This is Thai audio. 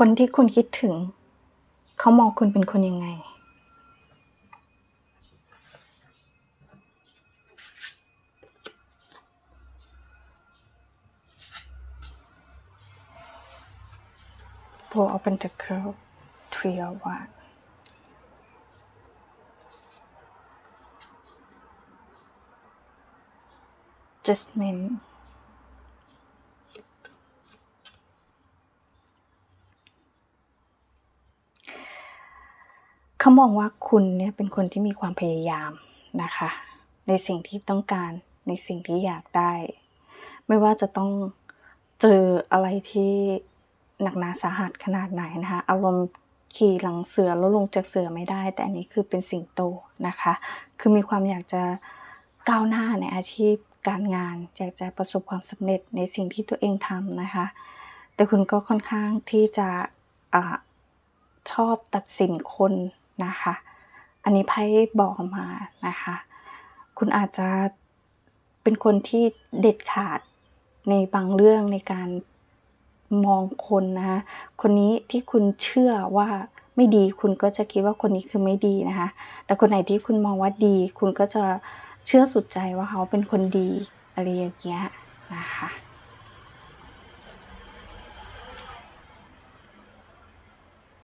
คนที่คุณคิดถึง เขามองคุณเป็นคนยังไง Four of Pentacles, Three of Wands. Jasmine. เขามองว่าคุณเนี่ยเป็นคนที่มีความพยายามนะคะ ในสิ่งที่ต้องการในสิ่งที่อยากได้ ไม่ว่าจะต้องเจออะไรที่หนักหนาสาหัสขนาดไหนนะคะ อารมณ์ขี่หลังเสือแล้วลงจากเสือไม่ได้ แต่อันนี้คือเป็นสิ่งโตนะคะ คือมีความอยากจะก้าวหน้าในอาชีพการงานอยากจะประสบความสำเร็จในสิ่งที่ตัวเองทำนะคะ แต่คุณก็ค่อนข้างที่จะอาชอบตัดสินคน นะคะ อันนี้ไพ่บอกมานะคะ คุณอาจจะเป็นคนที่เด็ดขาดในบางเรื่องในการมองคนนะคะคนนี้ที่คุณเชื่อว่าไม่ดีคุณก็จะคิดว่าคนนี้คือไม่ดีนะคะ แต่คนไหนที่คุณมองว่าดี คุณก็จะเชื่อสุดใจว่าเขาเป็นคนดีอะไรอย่างเงี้ยนะคะ